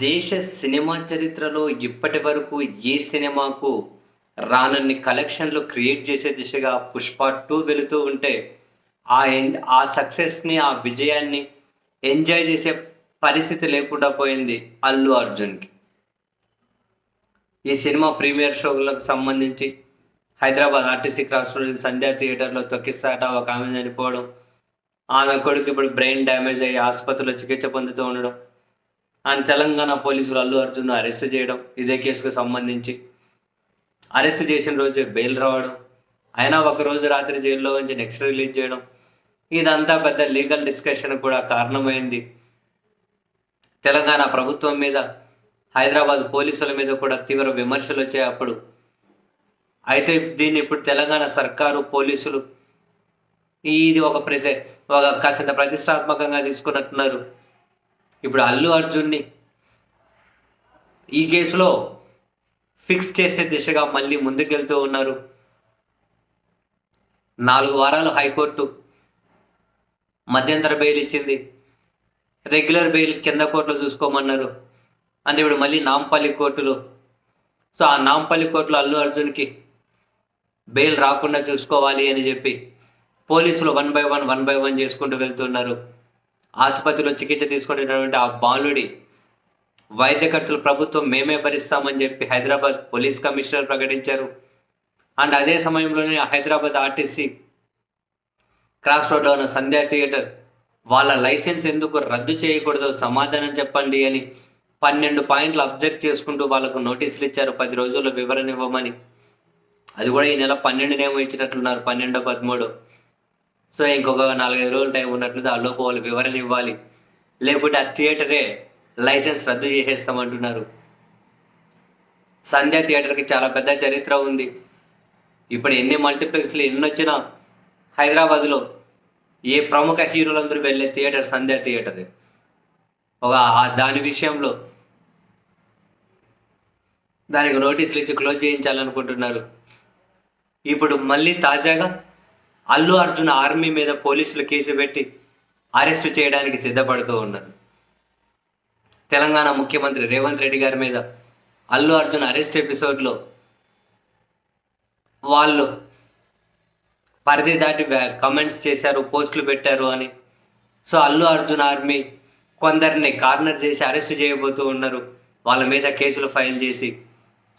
దేశ సినిమా చరిత్రలో ఇప్పటి వరకు ఏ సినిమాకు రానన్ని కలెక్షన్లు క్రియేట్ చేసే దిశగా పుష్ప టూ వెళుతూ ఉంటే ఆ ఎన్- ఆ సక్సెస్ని ఆ విజయాన్ని ఎంజాయ్ చేసే పరిస్థితి లేకుండా పోయింది అల్లు అర్జున్కి. ఈ సినిమా ప్రీమియర్ షోలకు సంబంధించి Hyderabad RTC cross road Sandhya థియేటర్లో తొక్కిస్తాట ఒక ఆమె చనిపోవడం ఆమె కొడుకు ఇప్పుడు బ్రెయిన్ డ్యామేజ్ అయ్యి ఆసుపత్రిలో చికిత్స పొందుతూ ఉండడం అండ్ తెలంగాణ పోలీసులు అల్లు అర్జున్ అరెస్ట్ చేయడం ఇదే కేసుకు సంబంధించి అరెస్ట్ చేసిన రోజే బెయిల్ రావడం అయినా ఒక రోజు రాత్రి జైల్లో నుంచి నెక్స్ట్ రిలీజ్ చేయడం ఇదంతా పెద్ద లీగల్ డిస్కషన్ కూడా కారణమైంది. తెలంగాణ ప్రభుత్వం మీద హైదరాబాద్ పోలీసుల మీద కూడా తీవ్ర విమర్శలు వచ్చాయి అప్పుడు. అయితే దీన్ని ఇప్పుడు తెలంగాణ సర్కారు పోలీసులు ఇది ఒక ప్రతి ఒక కాసింత ప్రతిష్టాత్మకంగా తీసుకున్నట్టున్నారు. ఇప్పుడు అల్లు అర్జున్ని ఈ కేసులో ఫిక్స్ చేసే దిశగా మళ్ళీ ముందుకెళ్తూ ఉన్నారు. నాలుగు వారాలు హైకోర్టు మధ్యంతర బెయిల్ ఇచ్చింది. రెగ్యులర్ బెయిల్ కింద కోర్టులో చూసుకోమన్నారు. అంటే ఇప్పుడు మళ్ళీ నాంపల్లి కోర్టులో. సో ఆ నాంపల్లి కోర్టులో అల్లు అర్జున్కి బెయిల్ రాకుండా చూసుకోవాలి అని చెప్పి పోలీసులు one by one one by one చేసుకుంటూ వెళ్తున్నారు. ఆసుపత్రిలో చికిత్స తీసుకుంటున్నటువంటి ఆ బాలుడి వైద్య ఖర్చులు ప్రభుత్వం మేమే భరిస్తామని చెప్పి హైదరాబాద్ పోలీస్ కమిషనర్ ప్రకటించారు. అండ్ అదే సమయంలోనే హైదరాబాద్ ఆర్టీసీ క్రాస్ రోడ్లో ఉన్న సంధ్యా థియేటర్ వాళ్ళ లైసెన్స్ ఎందుకు రద్దు చేయకూడదో సమాధానం చెప్పండి అని పన్నెండు పాయింట్లు అబ్జెక్ట్ చేసుకుంటూ వాళ్ళకు నోటీసులు ఇచ్చారు. పది రోజుల్లో వివరణ ఇవ్వమని. అది కూడా ఈ నెల పన్నెండునేమో ఇచ్చినట్లున్నారు. పన్నెండో పదమూడు. సో ఇంకొక నాలుగైదు రోజులు టైం ఉన్నట్లు ఆ లోపు వాళ్ళు వివరణ ఇవ్వాలి. లేకపోతే ఆ థియేటరే లైసెన్స్ రద్దు చేసేస్తామంటున్నారు. సంధ్య థియేటర్కి చాలా పెద్ద చరిత్ర ఉంది. ఇప్పుడు ఎన్ని మల్టీప్లెక్స్లు ఎన్ని వచ్చినా హైదరాబాద్లో ఏ ప్రముఖ హీరోలందరూ వెళ్ళే థియేటర్ సంధ్య థియేటర్. ఒక దాని విషయంలో దానికి నోటీసులు ఇచ్చి క్లోజ్ చేయించాలనుకుంటున్నారు. ఇప్పుడు మళ్ళీ తాజాగా అల్లు అర్జున్ ఆర్మీ మీద పోలీసులు కేసు పెట్టి అరెస్ట్ చేయడానికి సిద్ధపడుతూ ఉన్నారు. తెలంగాణ ముఖ్యమంత్రి రేవంత్ రెడ్డి గారి మీద అల్లు అర్జున్ అరెస్ట్ ఎపిసోడ్లో వాళ్ళు పరిధి దాటి కమెంట్స్ చేశారు పోస్టులు పెట్టారు అని. సో అల్లు అర్జున్ ఆర్మీ కొందరిని కార్నర్ చేసి అరెస్ట్ చేయబోతూ ఉన్నారు. వాళ్ళ మీద కేసులు ఫైల్ చేసి.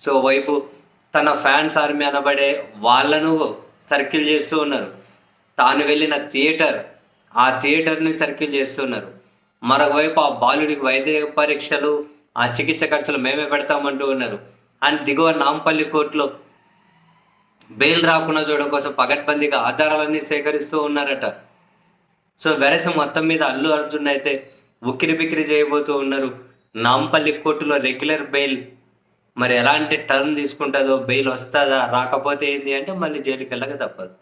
సో వైపు తన ఫ్యాన్స్ ఆర్మీ అనబడే వాళ్ళను సర్కిల్ చేస్తూ ఉన్నారు. తాను వెళ్ళిన థియేటర్ ఆ థియేటర్ని సర్కిల్ చేస్తున్నారు. మరొకవైపు ఆ బాలుడికి వైద్య పరీక్షలు ఆ చికిత్స ఖర్చులు మేమే పెడతామంటూ ఉన్నారు. అండ్ దిగువ నాంపల్లి కోర్టులో బెయిల్ రాకుండా చూడడం కోసం పగడ్బందీగా ఆధారాలన్నీ సేకరిస్తూ ఉన్నారట. సో వెరస మొత్తం మీద అల్లు అర్జున్ అయితే ఉక్కిరి బిక్కిరి చేయబోతూ ఉన్నారు. నాంపల్లి కోర్టులో రెగ్యులర్ బెయిల్. మరి ఎలాంటి టర్న్ తీసుకుంటుందో బెయిల్ వస్తుందా రాకపోతే ఏంటి అంటే మళ్ళీ జైలుకి వెళ్ళక తప్పదు.